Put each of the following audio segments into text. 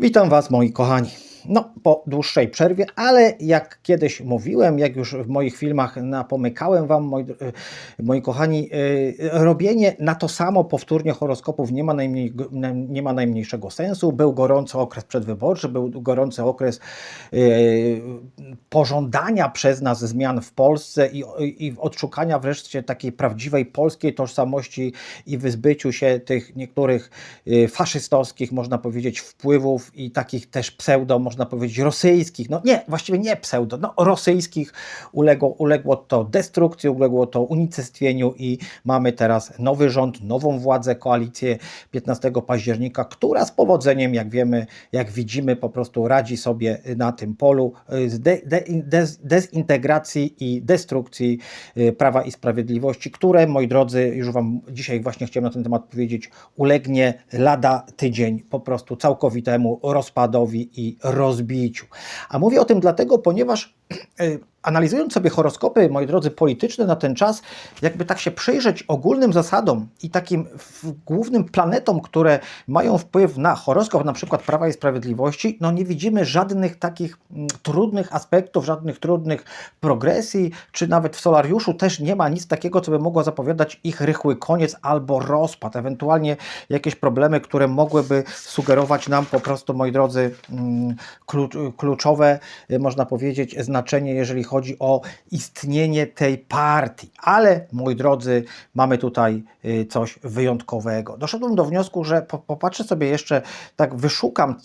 Witam Was, moi kochani. No, po dłuższej przerwie, ale jak kiedyś mówiłem, jak już w moich filmach napomykałem Wam, moi, e, moi kochani, e, robienie na to samo powtórnie horoskopów nie ma, najmniej, nie ma najmniejszego sensu. Był gorący okres przedwyborczy, był gorący okres e, pożądania przez nas zmian w Polsce i, i odszukania wreszcie takiej prawdziwej polskiej tożsamości i wyzbyciu się tych niektórych faszystowskich, można powiedzieć, wpływów i takich też pseudo, można powiedzieć, rosyjskich, no nie, właściwie nie pseudo, no rosyjskich, uległo, uległo to destrukcji, uległo to unicestwieniu i mamy teraz nowy rząd, nową władzę, koalicję 15 października, która z powodzeniem, jak wiemy, jak widzimy, po prostu radzi sobie na tym polu y, z de, de, dez, dezintegracji i destrukcji y, Prawa i Sprawiedliwości, które, moi drodzy, już Wam dzisiaj właśnie chciałem na ten temat powiedzieć, ulegnie lada tydzień po prostu całkowitemu rozpadowi i rozbiciu. A mówię o tym dlatego, ponieważ analizując sobie horoskopy, moi drodzy, polityczne na ten czas, jakby tak się przyjrzeć ogólnym zasadom i takim głównym planetom, które mają wpływ na horoskop, na przykład Prawa i Sprawiedliwości, no nie widzimy żadnych takich mm, trudnych aspektów, żadnych trudnych progresji, czy nawet w solariuszu też nie ma nic takiego, co by mogło zapowiadać ich rychły koniec albo rozpad, ewentualnie jakieś problemy, które mogłyby sugerować nam po prostu, moi drodzy, mm, klucz, kluczowe, y, można powiedzieć, znaczenie, jeżeli chodzi o istnienie tej partii. Ale, moi drodzy, mamy tutaj y, coś wyjątkowego. Doszedłem do wniosku, że po, popatrzę sobie jeszcze, tak wyszukam,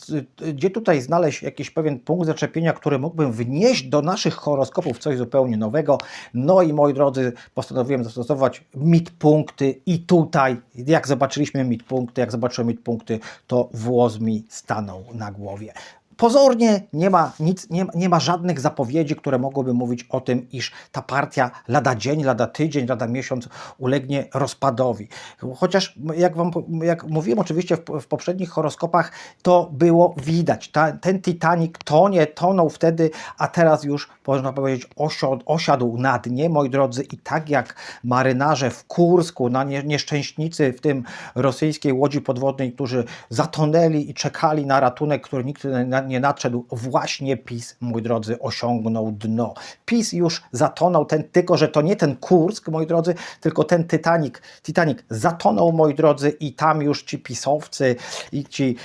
y, gdzie tutaj znaleźć jakiś pewien punkt zaczepienia, który mógłbym wnieść do naszych horoskopów coś zupełnie nowego. No i moi drodzy, postanowiłem zastosować mit punkty i tutaj, jak zobaczyliśmy mit punkty, jak zobaczyłem mit punkty, to włos mi stanął na głowie. Pozornie nie ma nic, nie, nie ma żadnych zapowiedzi, które mogłyby mówić o tym, iż ta partia lada dzień, lada tydzień, lada miesiąc ulegnie rozpadowi. Chociaż jak wam jak mówiłem oczywiście w, w poprzednich horoskopach, to było widać. Ta, ten Titanic tonie, tonął wtedy, a teraz już można powiedzieć osiadł, osiadł na dnie, moi drodzy, i tak jak marynarze w Kursku, na nie, nieszczęśnicy w tym rosyjskiej łodzi podwodnej, którzy zatonęli i czekali na ratunek, który nikt na, nie nadszedł, właśnie PiS, moi drodzy, osiągnął dno. PiS już zatonął, ten, tylko że to nie ten Kursk, moi drodzy, tylko ten Titanic. Titanic zatonął, moi drodzy, i tam już ci pisowcy i ci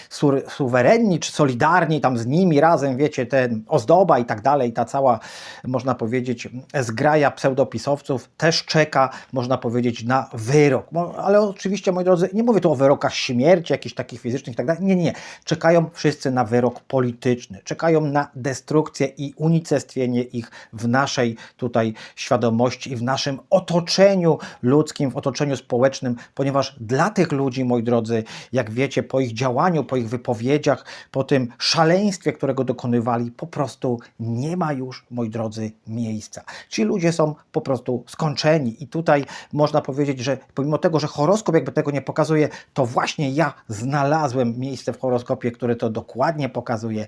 suwerenni czy solidarni, tam z nimi razem, wiecie, ten ozdoba i tak dalej, ta cała, można powiedzieć, zgraja pseudopisowców też czeka, można powiedzieć, na wyrok. Ale oczywiście, moi drodzy, nie mówię tu o wyrokach śmierci, jakichś takich fizycznych i tak dalej. Nie, nie. Czekają wszyscy na wyrok polityczny. Czekają na destrukcję i unicestwienie ich w naszej tutaj świadomości i w naszym otoczeniu ludzkim, w otoczeniu społecznym, ponieważ dla tych ludzi, moi drodzy, jak wiecie, po ich działaniu, po ich wypowiedziach, po tym szaleństwie, którego dokonywali, po prostu nie ma już, moi drodzy, miejsca. Ci ludzie są po prostu skończeni. I tutaj można powiedzieć, że pomimo tego, że horoskop jakby tego nie pokazuje, to właśnie ja znalazłem miejsce w horoskopie, które to dokładnie pokazuje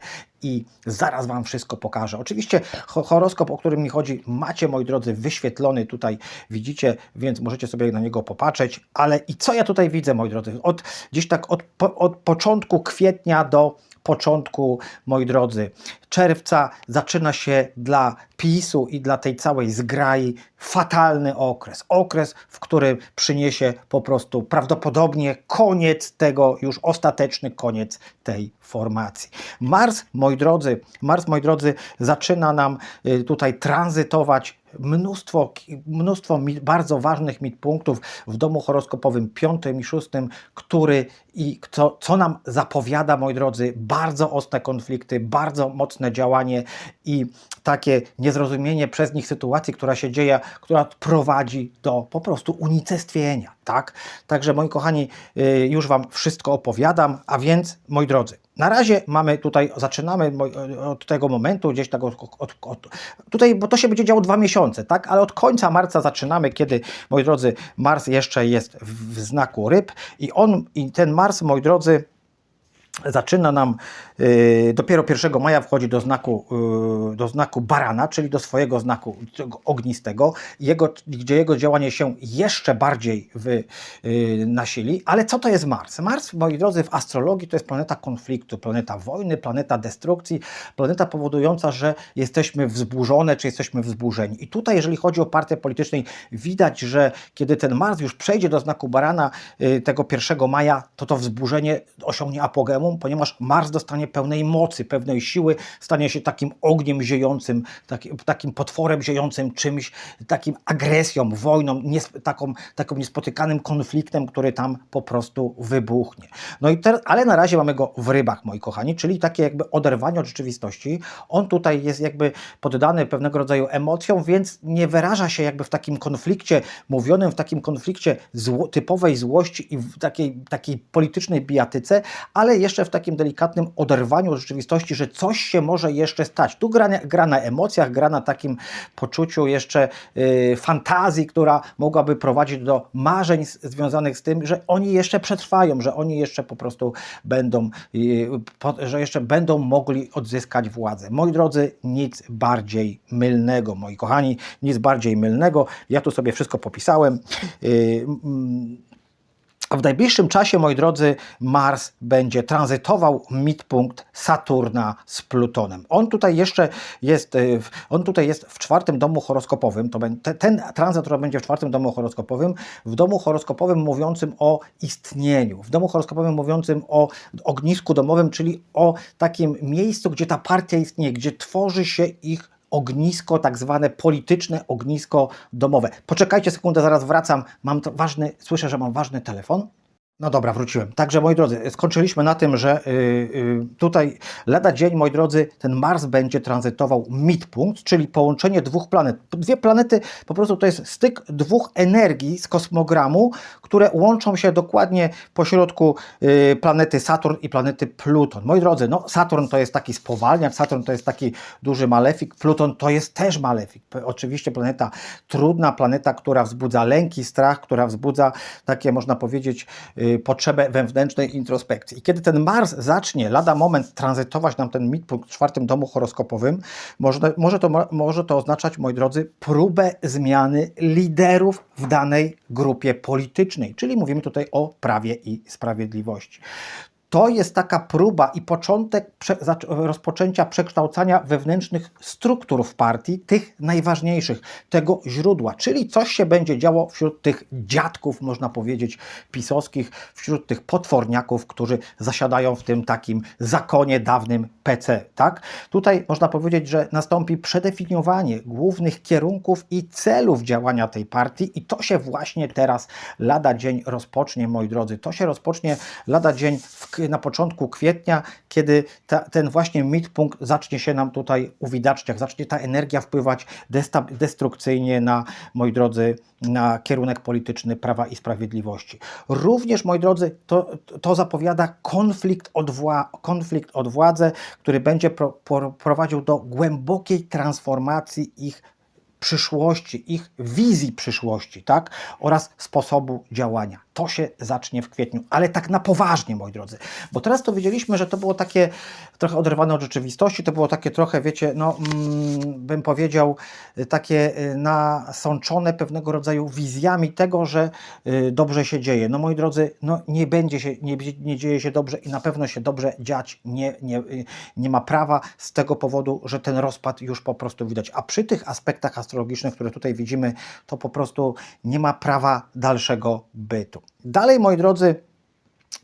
i zaraz Wam wszystko pokażę. Oczywiście ho- horoskop, o którym mi chodzi, macie, moi drodzy, wyświetlony tutaj, widzicie, więc możecie sobie na niego popatrzeć, ale i co ja tutaj widzę, moi drodzy? Od, gdzieś tak od, od początku kwietnia do początku, moi drodzy, czerwca zaczyna się dla PiSu i dla tej całej zgrai fatalny okres. Okres, w którym przyniesie po prostu prawdopodobnie koniec tego, już ostateczny koniec tej formacji. Mars, moi drodzy, Mars, moi drodzy, zaczyna nam y, tutaj tranzytować mnóstwo, mnóstwo bardzo ważnych punktów w domu horoskopowym piątym i szóstym, który i co, co nam zapowiada, moi drodzy, bardzo ostre konflikty, bardzo mocne działanie i takie niezrozumienie przez nich sytuacji, która się dzieje, która prowadzi do po prostu unicestwienia, tak? Także moi kochani, y, już Wam wszystko opowiadam, a więc, moi drodzy, na razie mamy tutaj, zaczynamy od tego momentu, gdzieś tak od, od, od, tutaj, bo to się będzie działo dwa miesiące, tak? Ale od końca marca zaczynamy, kiedy, moi drodzy, Mars jeszcze jest w, w znaku ryb i on, i ten Mars, moi drodzy, zaczyna nam y, dopiero 1 maja wchodzi do znaku, y, do znaku barana, czyli do swojego znaku tego ognistego, jego, gdzie jego działanie się jeszcze bardziej wy, nasili. Ale co to jest Mars? Mars, moi drodzy, w astrologii to jest planeta konfliktu, planeta wojny, planeta destrukcji, planeta powodująca, że jesteśmy wzburzone, czy jesteśmy wzburzeni. I tutaj, jeżeli chodzi o partię polityczną, widać, że kiedy ten Mars już przejdzie do znaku barana y, tego 1 maja, to to wzburzenie osiągnie apogeum, ponieważ Mars dostanie pełnej mocy, pewnej siły, stanie się takim ogniem ziejącym, taki, takim potworem ziejącym, czymś, takim agresją, wojną, nies, taką, taką niespotykanym konfliktem, który tam po prostu wybuchnie. No i ter, ale na razie mamy go w rybach, moi kochani, czyli takie jakby oderwanie od rzeczywistości. On tutaj jest jakby poddany pewnego rodzaju emocjom, więc nie wyraża się jakby w takim konflikcie, mówionym w takim konflikcie zło, typowej złości i w takiej, takiej politycznej bijatyce, ale jeszcze w takim delikatnym oderwaniu od rzeczywistości, że coś się może jeszcze stać. Tu gra, gra na emocjach, gra na takim poczuciu jeszcze y, fantazji, która mogłaby prowadzić do marzeń związanych z tym, że oni jeszcze przetrwają, że oni jeszcze po prostu będą, y, po, że jeszcze będą mogli odzyskać władzę. Moi drodzy, nic bardziej mylnego, moi kochani, nic bardziej mylnego. Ja tu sobie wszystko popisałem. Y, a w najbliższym czasie, moi drodzy, Mars będzie tranzytował midpunkt Saturna z Plutonem. On tutaj jeszcze jest, y, on tutaj jest w czwartym domu horoskopowym. To ten tranzyt, który będzie w czwartym domu horoskopowym, w domu horoskopowym mówiącym o istnieniu, w domu horoskopowym mówiącym o ognisku domowym, czyli o takim miejscu, gdzie ta partia istnieje, gdzie tworzy się ich ognisko, tak zwane polityczne ognisko domowe. Poczekajcie sekundę, zaraz wracam. Mam ważny, słyszę, że mam ważny telefon. No dobra, wróciłem. Także moi drodzy, skończyliśmy na tym, że yy, yy, tutaj lada dzień, moi drodzy, ten Mars będzie tranzytował midpunkt, czyli połączenie dwóch planet. Dwie planety, po prostu to jest styk dwóch energii z kosmogramu, które łączą się dokładnie pośrodku yy, planety Saturn i planety Pluton. Moi drodzy, no Saturn to jest taki spowalniacz, Saturn to jest taki duży malefik, Pluton to jest też malefik. Oczywiście planeta trudna, planeta, która wzbudza lęki, strach, która wzbudza takie, można powiedzieć, yy, potrzebę wewnętrznej introspekcji. I kiedy ten Mars zacznie lada moment tranzytować nam ten midpunkt w czwartym domu horoskopowym, może, może, to, może to oznaczać, moi drodzy, próbę zmiany liderów w danej grupie politycznej, czyli mówimy tutaj o prawie i sprawiedliwości to jest taka próba i początek prze, rozpoczęcia przekształcania wewnętrznych struktur w partii, tych najważniejszych, tego źródła, czyli coś się będzie działo wśród tych dziadków, można powiedzieć, pisowskich, wśród tych potworniaków, którzy zasiadają w tym takim zakonie dawnym PC. Tak? Tutaj można powiedzieć, że nastąpi przedefiniowanie głównych kierunków i celów działania tej partii i to się właśnie teraz lada dzień rozpocznie, moi drodzy. To się rozpocznie lada dzień w na początku kwietnia, kiedy ta, ten właśnie midpunkt zacznie się nam tutaj uwidaczniać, zacznie ta energia wpływać destrukcyjnie na, moi drodzy, na kierunek polityczny Prawa i Sprawiedliwości. Również, moi drodzy, to, to zapowiada konflikt, odwła, konflikt od władzy, który będzie pro, pro, prowadził do głębokiej transformacji ich przyszłości, ich wizji przyszłości, tak? Oraz sposobu działania. To się zacznie w kwietniu, ale tak na poważnie, moi drodzy. Bo teraz to wiedzieliśmy, że to było takie trochę oderwane od rzeczywistości, to było takie trochę, wiecie, no mm, bym powiedział, takie y, nasączone pewnego rodzaju wizjami tego, że y, dobrze się dzieje. No moi drodzy, no nie będzie się, nie, nie dzieje się dobrze i na pewno się dobrze dziać nie, nie, y, nie ma prawa z tego powodu, że ten rozpad już po prostu widać. A przy tych aspektach astrologicznych, które tutaj widzimy, to po prostu nie ma prawa dalszego bytu. Dalej, moi drodzy,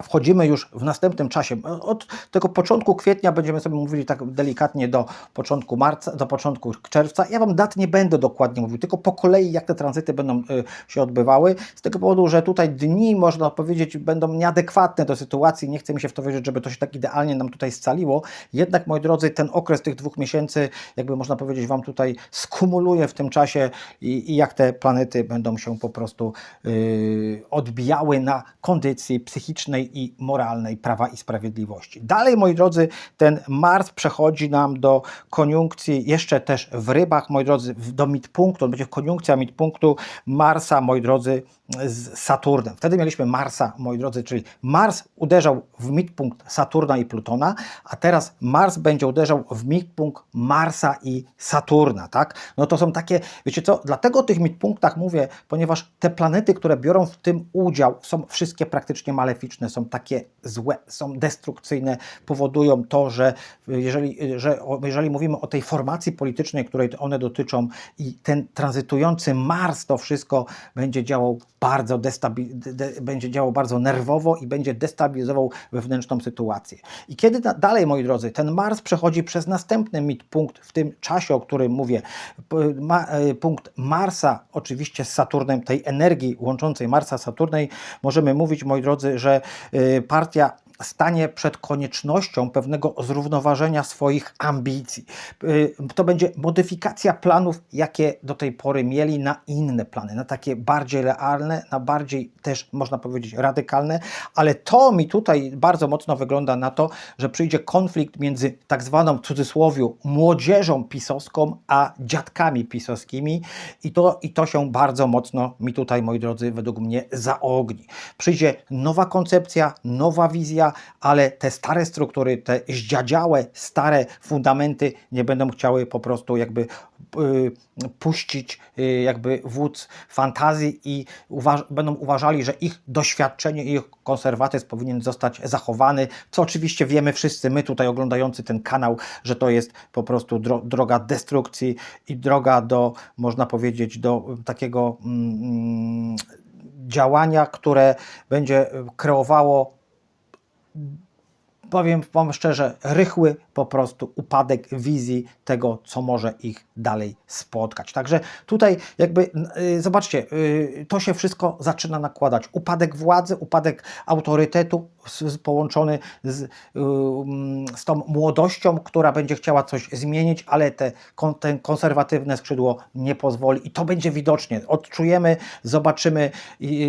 Wchodzimy już w następnym czasie. Od tego początku kwietnia będziemy sobie mówili tak delikatnie do początku marca, do początku czerwca. Ja Wam dat nie będę dokładnie mówił, tylko po kolei jak te tranzyty będą y, się odbywały. Z tego powodu, że tutaj dni, można powiedzieć, będą nieadekwatne do sytuacji. Nie chcę mi się w to wierzyć, żeby to się tak idealnie nam tutaj scaliło. Jednak, moi drodzy, ten okres tych dwóch miesięcy, jakby można powiedzieć, Wam tutaj skumuluje w tym czasie i, i jak te planety będą się po prostu yy, odbijały na kondycji psychicznej i moralnej Prawa i Sprawiedliwości. Dalej, moi drodzy, ten Mars przechodzi nam do koniunkcji, jeszcze też w rybach, moi drodzy, do midpunktu, on będzie koniunkcja midpunktu Marsa, moi drodzy, z Saturnem. Wtedy mieliśmy Marsa, moi drodzy, czyli Mars uderzał w midpunkt Saturna i Plutona, a teraz Mars będzie uderzał w midpunkt Marsa i Saturna, tak? No to są takie, wiecie co, dlatego o tych midpunktach mówię, ponieważ te planety, które biorą w tym udział, są wszystkie praktycznie maleficzne, są takie złe, są destrukcyjne, powodują to, że jeżeli, że jeżeli mówimy o tej formacji politycznej, której one dotyczą i ten tranzytujący Mars, to wszystko będzie działał bardzo będzie działał bardzo nerwowo i będzie destabilizował wewnętrzną sytuację. I kiedy da- dalej, moi drodzy, ten Mars przechodzi przez następny midpunkt w tym czasie, o którym mówię, ma, e, punkt Marsa, oczywiście z Saturnem, tej energii łączącej Marsa z Saturnej, możemy mówić, moi drodzy, że e, partia stanie przed koniecznością pewnego zrównoważenia swoich ambicji. Y, To będzie modyfikacja planów, jakie do tej pory mieli na inne plany, na takie bardziej realne, na bardziej też można powiedzieć radykalne, ale to mi tutaj bardzo mocno wygląda na to, że przyjdzie konflikt między tak zwaną w cudzysłowiu młodzieżą pisowską, a dziadkami pisowskimi i to, i to się bardzo mocno mi tutaj, moi drodzy, według mnie zaogni. Przyjdzie nowa koncepcja, nowa wizja, ale te stare struktury, te zdziadziałe, stare fundamenty nie będą chciały po prostu jakby y, puścić y, jakby wódz fantazji i uważ- będą uważali, że ich doświadczenie ich konserwatyzm powinien zostać zachowany, co oczywiście wiemy wszyscy, my tutaj oglądający ten kanał, że to jest po prostu dro- droga destrukcji i droga do, można powiedzieć, do takiego mm, działania, które będzie kreowało powiem Wam szczerze, rychły po prostu upadek wizji tego, co może ich dalej spotkać. Także tutaj jakby, y, zobaczcie, y, to się wszystko zaczyna nakładać. Upadek władzy, upadek autorytetu połączony z, y, mm, z tą młodością, która będzie chciała coś zmienić, ale te, ten konserwatywne skrzydło nie pozwoli i to będzie widocznie. Odczujemy, zobaczymy,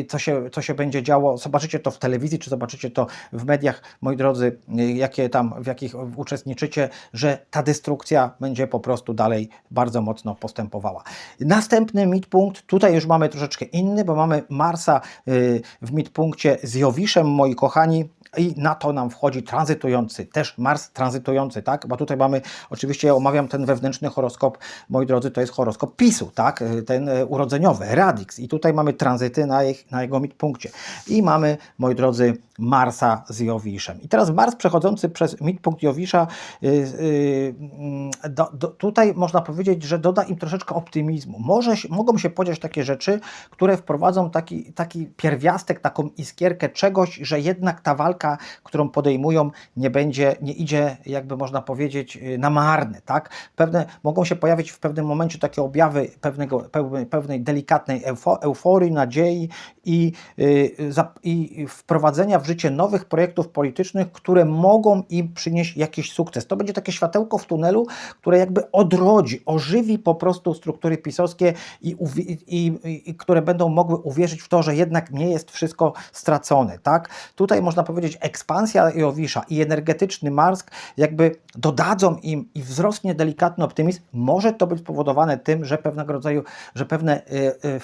co, się, co się będzie działo. Zobaczycie to w telewizji, czy zobaczycie to w mediach, moi drodzy, y, jakie tam, w jakich uczestniczycie, że ta destrukcja będzie po prostu dalej bardzo mocno postępowała. Następny midpunkt, tutaj już mamy troszeczkę inny, bo mamy Marsa y, w midpunkcie z Jowiszem, moi kochani, i na to nam wchodzi tranzytujący, też Mars tranzytujący, tak? Bo tutaj mamy, oczywiście ja omawiam ten wewnętrzny horoskop, moi drodzy, to jest horoskop PiSu, tak? Y, Ten y, urodzeniowy, Radix. I tutaj mamy tranzyty na, ich, na jego midpunkcie. I mamy, moi drodzy, Marsa z Jowiszem. I teraz Mars przechodzący przez midpunkt Jowisza, y, y, mm, do, do, tutaj można powiedzieć, że doda im troszeczkę optymizmu. Może, mogą się podziać takie rzeczy, które wprowadzą taki, taki pierwiastek, taką iskierkę czegoś, że jednak ta walka, którą podejmują, nie będzie, nie idzie, jakby można powiedzieć, y, na marne, tak? Pewne, mogą się pojawić w pewnym momencie takie objawy pewnego, pewnej delikatnej eufo, euforii, nadziei i, y, za, i wprowadzenia w życie nowych projektów politycznych, które mogą im przynieść jakiś sukces. To będzie takie światełko w tunelu, które jakby odrodzi, ożywi po prostu struktury pisowskie i, i, i, i które będą mogły uwierzyć w to, że jednak nie jest wszystko stracone. Tak? Tutaj można powiedzieć ekspansja Jowisza i energetyczny Mars jakby dodadzą im i wzrośnie delikatny optymizm. Może to być spowodowane tym, że pewnego rodzaju, że pewne y, y,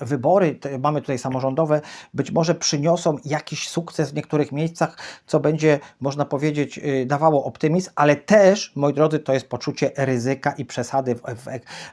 wybory, mamy tutaj samorządowe, być może przyniosą jakiś sukces w niektórych miejscach, co będzie, można powiedzieć, y, dawało optymizm, ale też, moi drodzy, to jest poczucie ryzyka i przesady w, w,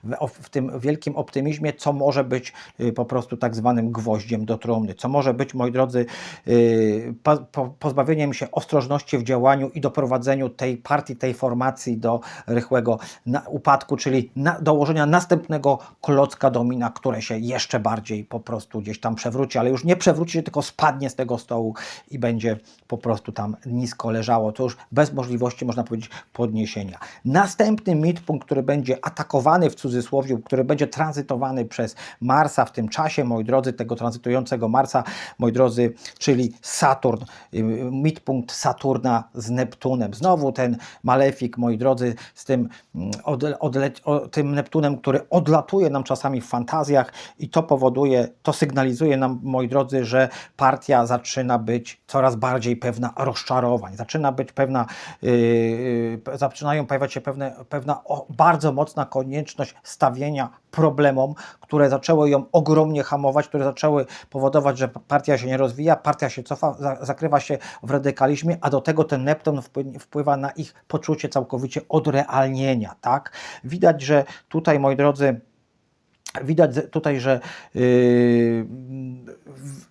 w, w tym wielkim optymizmie, co może być y, po prostu tak zwanym gwoździem do trumny, co może być, moi drodzy, y, po, po, pozbawieniem się ostrożności w działaniu i doprowadzeniu tej partii, tej formacji do rychłego upadku, czyli na, dołożenia następnego klocka domina, które się jeszcze bardziej po prostu gdzieś tam przewróci, ale już nie przewróci tylko spadnie z tego stołu i będzie po prostu tam nisko leżało. To już bez możliwości, można powiedzieć, podniesienia. Następny midpunkt, który będzie atakowany w cudzysłowie, który będzie tranzytowany przez Marsa w tym czasie, moi drodzy, tego tranzytującego Marsa, moi drodzy, czyli Saturn, midpunkt Saturna z Neptunem. Znowu ten malefik, moi drodzy, z tym, mm, odle, o, tym Neptunem, który odlatuje nam czasami w fantazjach i to powoduje, to sygnalizuje nam, moi drodzy, że partia zaczyna być coraz bardziej pewna rozczarowań, zaczyna być pewna, yy, yy, zaczynają pojawiać się pewne, pewna o, bardzo mocna konieczność stawienia problemom, które zaczęły ją ogromnie hamować, które zaczęły powodować, że partia się nie rozwija, partia się cofa, za, zakrywa się w radykalizmie, a do tego ten Neptun wpływ, wpływa na ich poczucie całkowicie odrealnienia. Tak? Widać, że tutaj, moi drodzy, widać tutaj, że yy, w-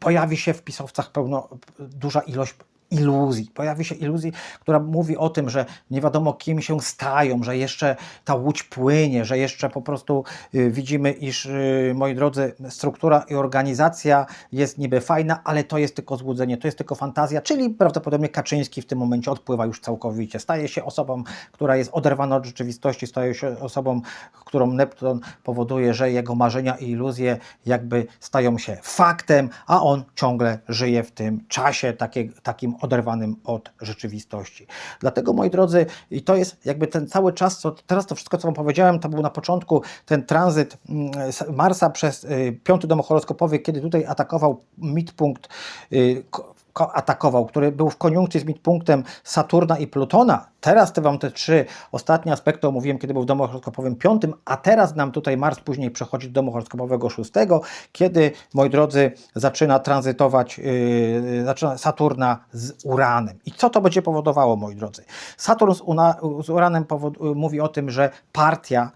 pojawi się w pisowcach pełno, duża ilość iluzji. Pojawi się iluzji, która mówi o tym, że nie wiadomo kim się stają, że jeszcze ta łódź płynie, że jeszcze po prostu y, widzimy, iż, y, moi drodzy, struktura i organizacja jest niby fajna, ale to jest tylko złudzenie, to jest tylko fantazja, czyli prawdopodobnie Kaczyński w tym momencie odpływa już całkowicie. Staje się osobą, która jest oderwana od rzeczywistości, staje się osobą, którą Neptun powoduje, że jego marzenia i iluzje jakby stają się faktem, a on ciągle żyje w tym czasie takie, takim oderwanym od rzeczywistości. Dlatego, moi drodzy, i to jest jakby ten cały czas, co teraz to wszystko, co Wam powiedziałem, to był na początku ten tranzyt mm, Marsa przez y, piąty dom horoskopowy, kiedy tutaj atakował midpunkt, y, atakował, który był w koniunkcji z midpunktem Saturna i Plutona. Teraz te Wam te trzy ostatnie aspekty omówiłem, kiedy był w domu horoskopowym piątym, a teraz nam tutaj Mars później przechodzi do domu horoskopowego szóstego, kiedy, moi drodzy, zaczyna tranzytować yy, zaczyna Saturna z Uranem. I co to będzie powodowało, moi drodzy? Saturn z, Una, z Uranem powod, mówi o tym, że partia,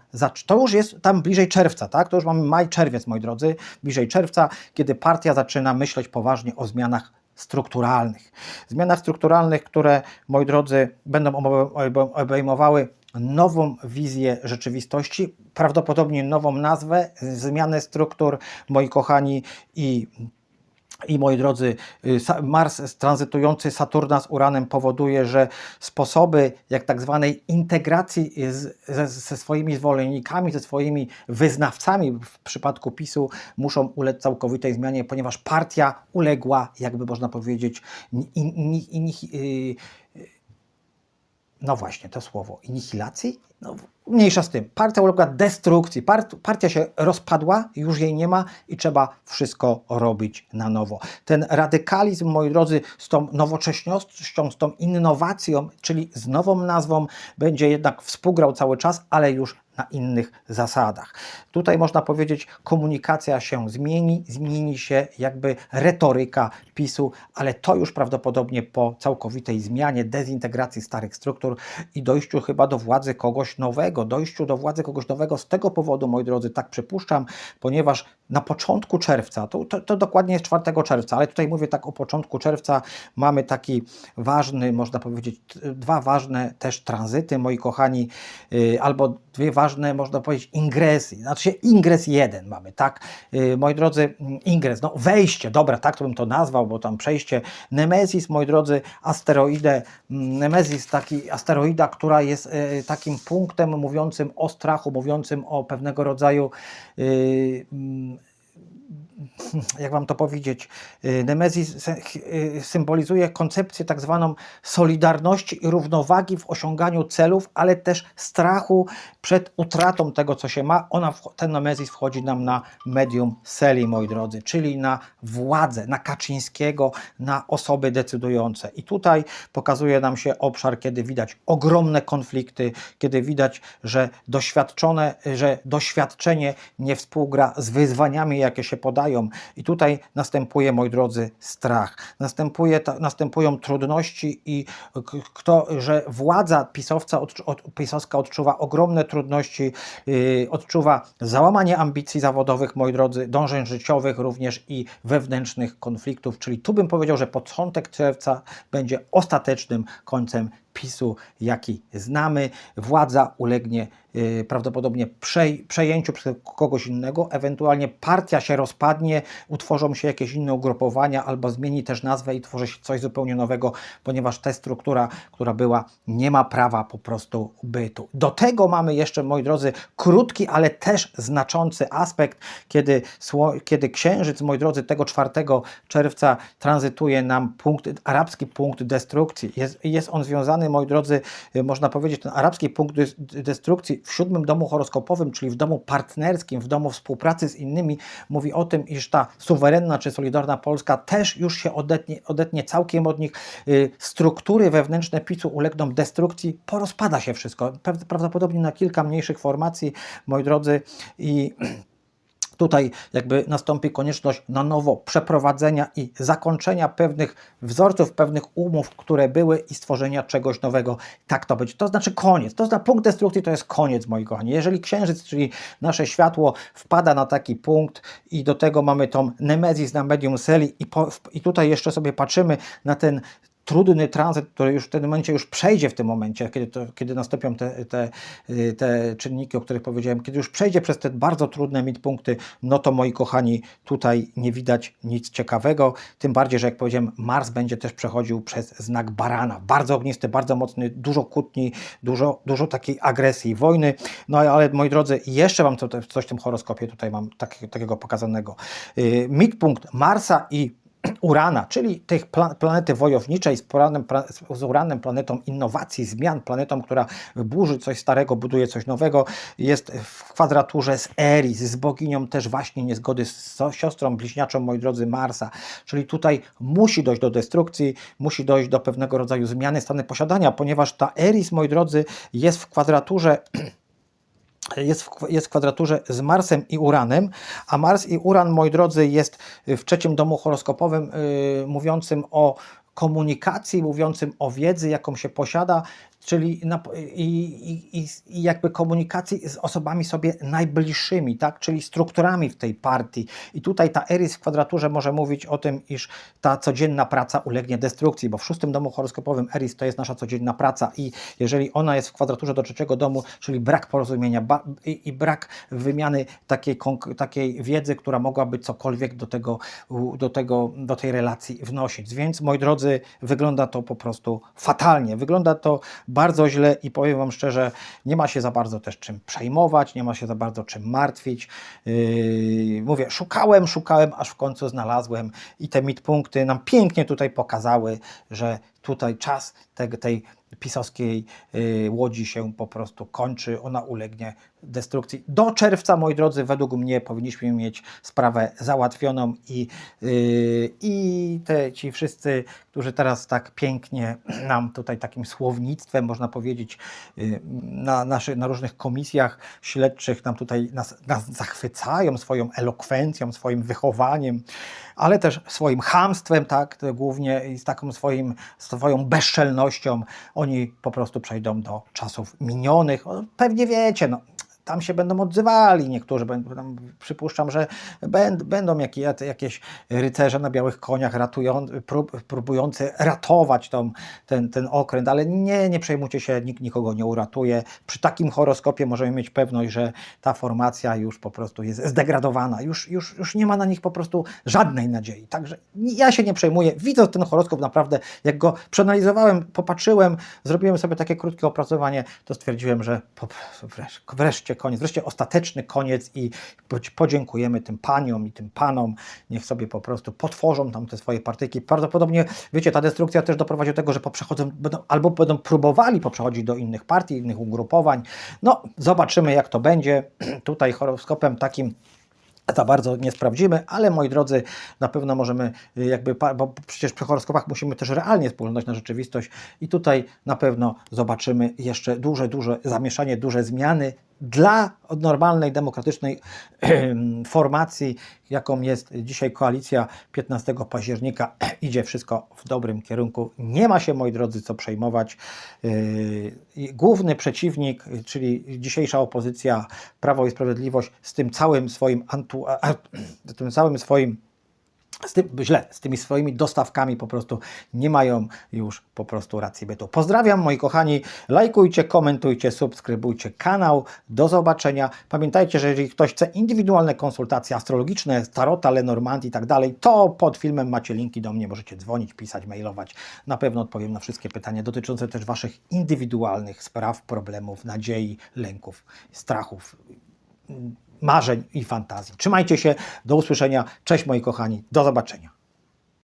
to już jest tam bliżej czerwca, tak? To już mamy maj, czerwiec, moi drodzy, bliżej czerwca, kiedy partia zaczyna myśleć poważnie o zmianach strukturalnych. Zmianach strukturalnych, które, moi drodzy, będą obe- obejmowały nową wizję rzeczywistości, prawdopodobnie nową nazwę, zmianę struktur, moi kochani, i i moi drodzy, y, Mars tranzytujący Saturna z Uranem powoduje, że sposoby jak tak zwanej integracji z, ze, ze swoimi zwolennikami, ze swoimi wyznawcami w przypadku PiSu muszą ulec całkowitej zmianie, ponieważ partia uległa, jakby można powiedzieć, ni, ni, ni, y, no właśnie, to słowo. Inihilacji? No, mniejsza z tym. Partia uległa destrukcji. Part, partia się rozpadła, już jej nie ma i trzeba wszystko robić na nowo. Ten radykalizm, moi drodzy, z tą nowocześnością, z tą innowacją, czyli z nową nazwą, będzie jednak współgrał cały czas, ale już na innych zasadach. Tutaj można powiedzieć, komunikacja się zmieni, zmieni się jakby retoryka PiSu, ale to już prawdopodobnie po całkowitej zmianie, dezintegracji starych struktur i dojściu chyba do władzy kogoś nowego, dojściu do władzy kogoś nowego z tego powodu, moi drodzy, tak przypuszczam, ponieważ na początku czerwca, to, to, to dokładnie jest 4 czerwca, ale tutaj mówię tak o początku czerwca, mamy taki ważny, można powiedzieć, dwa ważne też tranzyty, moi kochani, yy, albo dwie ważne, można powiedzieć, ingresy. Znaczy ingres jeden mamy, tak? Yy, moi drodzy, mm, ingres, no wejście, dobra, tak to bym to nazwał, bo tam przejście. Nemezis, moi drodzy, asteroidę, mm, Nemezis, taki asteroida, która jest yy, takim punktem mówiącym o strachu, mówiącym o pewnego rodzaju yy, jak wam to powiedzieć, y, Nemezis y, symbolizuje koncepcję tak zwaną solidarności i równowagi w osiąganiu celów, ale też strachu przed utratą tego, co się ma. Ona, ten Nemezis wchodzi nam na medium seli, moi drodzy, czyli na władzę, na Kaczyńskiego, na osoby decydujące. I tutaj pokazuje nam się obszar, kiedy widać ogromne konflikty, kiedy widać, że doświadczone, że doświadczenie nie współgra z wyzwaniami, jakie się podają. I tutaj następuje, moi drodzy, strach. Następuje, ta, następują trudności i kto, że władza pisowca, odczu- od, pisowska odczuwa ogromne trudności, yy, odczuwa załamanie ambicji zawodowych, moi drodzy, dążeń życiowych również i wewnętrznych konfliktów. Czyli tu bym powiedział, że początek czerwca będzie ostatecznym końcem PiSu, jaki znamy. Władza ulegnie y, prawdopodobnie przej- przejęciu przez kogoś innego, ewentualnie partia się rozpadnie, utworzą się jakieś inne ugrupowania albo zmieni też nazwę i tworzy się coś zupełnie nowego, ponieważ ta struktura, która była, nie ma prawa po prostu bytu. Do tego mamy jeszcze, moi drodzy, krótki, ale też znaczący aspekt, kiedy, kiedy księżyc, moi drodzy, tego 4 czerwca tranzytuje nam punkt, arabski punkt destrukcji. Jest, jest on związany moi drodzy, y, można powiedzieć, ten arabski punkt destrukcji w siódmym domu horoskopowym, czyli w domu partnerskim, w domu współpracy z innymi, mówi o tym, iż ta suwerenna czy solidarna Polska też już się odetnie, odetnie całkiem od nich. Y, Struktury wewnętrzne PiSu ulegną destrukcji, porozpada się wszystko. Praw- Prawdopodobnie na kilka mniejszych formacji, moi drodzy, i tutaj jakby nastąpi konieczność na nowo przeprowadzenia i zakończenia pewnych wzorców, pewnych umów, które były i stworzenia czegoś nowego. Tak to będzie. To znaczy koniec. To znaczy punkt destrukcji to jest koniec, moi kochani. Jeżeli księżyc, czyli nasze światło wpada na taki punkt i do tego mamy tą nemezis na medium celi i, po, i tutaj jeszcze sobie patrzymy na ten trudny tranzyt, który już w tym momencie już przejdzie w tym momencie, kiedy, to, kiedy nastąpią te, te, y, te czynniki, o których powiedziałem, kiedy już przejdzie przez te bardzo trudne midpunkty, no to moi kochani, tutaj nie widać nic ciekawego, tym bardziej, że jak powiedziałem, Mars będzie też przechodził przez znak barana, bardzo ognisty, bardzo mocny, dużo kłótni, dużo, dużo takiej agresji wojny, no ale moi drodzy, jeszcze mam co, coś w tym horoskopie, tutaj mam tak, takiego pokazanego. Y, Midpunkt Marsa i Urana, czyli pla planety wojowniczej z, Uranem, z Uranem, planetą innowacji, zmian, planetą, która burzy coś starego, buduje coś nowego, jest w kwadraturze z Eris, z boginią też właśnie niezgody z siostrą bliźniaczą, moi drodzy, Marsa. Czyli tutaj musi dojść do destrukcji, musi dojść do pewnego rodzaju zmiany stany posiadania, ponieważ ta Eris, moi drodzy, jest w kwadraturze jest w, jest w kwadraturze z Marsem i Uranem, a Mars i Uran, moi drodzy, jest w trzecim domu horoskopowym yy, mówiącym o komunikacji, mówiącym o wiedzy, jaką się posiada, czyli na, i, i, i jakby komunikacji z osobami sobie najbliższymi, tak? czyli strukturami w tej partii. I tutaj ta Eris w kwadraturze może mówić o tym, iż ta codzienna praca ulegnie destrukcji, bo w szóstym domu horoskopowym Eris to jest nasza codzienna praca i jeżeli ona jest w kwadraturze do trzeciego domu, czyli brak porozumienia ba, i, i, brak wymiany takiej, takiej wiedzy, która mogłaby cokolwiek do tego, do tego, do tej relacji wnosić. Więc moi drodzy, wygląda to po prostu fatalnie. Wygląda to bardzo źle i powiem Wam szczerze, nie ma się za bardzo też czym przejmować, nie ma się za bardzo czym martwić. Yy, mówię, szukałem, szukałem, aż w końcu znalazłem i te midpunkty nam pięknie tutaj pokazały, że tutaj czas tej, tej pisowskiej yy, łodzi się po prostu kończy, ona ulegnie destrukcji. Do czerwca, moi drodzy, według mnie powinniśmy mieć sprawę załatwioną i, yy, i te, ci wszyscy, którzy teraz tak pięknie nam tutaj takim słownictwem, można powiedzieć, yy, na, naszy, na różnych komisjach śledczych nam tutaj nas, nas zachwycają swoją elokwencją, swoim wychowaniem, ale też swoim chamstwem, tak, głównie i z taką swoim, swoją bezczelnością, po prostu przejdą do czasów minionych. Pewnie wiecie, no, tam się będą odzywali niektórzy, będą, przypuszczam, że będą jakieś, rycerze na białych koniach ratują, prób, próbujący ratować tą, ten, ten okręt, ale nie, nie przejmujcie się, nikt nikogo nie uratuje. Przy takim horoskopie możemy mieć pewność, że ta formacja już po prostu jest zdegradowana, już, już, już nie ma na nich po prostu żadnej nadziei. Także ja się nie przejmuję, widząc ten horoskop naprawdę, jak go przeanalizowałem, popatrzyłem, zrobiłem sobie takie krótkie opracowanie, to stwierdziłem, że wreszcie, wreszcie koniec, wreszcie ostateczny koniec i podziękujemy tym paniom i tym panom, niech sobie po prostu potworzą tam te swoje partyki. Prawdopodobnie, wiecie, ta destrukcja też doprowadzi do tego, że poprzechodzą, będą, albo będą próbowali poprzechodzić do innych partii, innych ugrupowań. No, zobaczymy jak to będzie. Tutaj horoskopem takim za bardzo nie sprawdzimy, ale moi drodzy, na pewno możemy jakby, bo przecież przy horoskopach musimy też realnie spoglądać na rzeczywistość i tutaj na pewno zobaczymy jeszcze duże, duże zamieszanie, duże zmiany dla normalnej, demokratycznej formacji, jaką jest dzisiaj koalicja 15 października, idzie wszystko w dobrym kierunku. Nie ma się, moi drodzy, co przejmować. Główny przeciwnik, czyli dzisiejsza opozycja, Prawo i Sprawiedliwość, z tym całym swoim, antu, tym całym swoim z tym, źle, z tymi swoimi dostawkami po prostu nie mają już po prostu racji bytu. Pozdrawiam moi kochani, lajkujcie, komentujcie, subskrybujcie kanał. Do zobaczenia. Pamiętajcie, że jeżeli ktoś chce indywidualne konsultacje astrologiczne, tarota, Lenormand i tak dalej, to pod filmem macie linki do mnie, możecie dzwonić, pisać, mailować. Na pewno odpowiem na wszystkie pytania dotyczące też Waszych indywidualnych spraw, problemów, nadziei, lęków, strachów marzeń i fantazji. Trzymajcie się, do usłyszenia. Cześć moi kochani, do zobaczenia.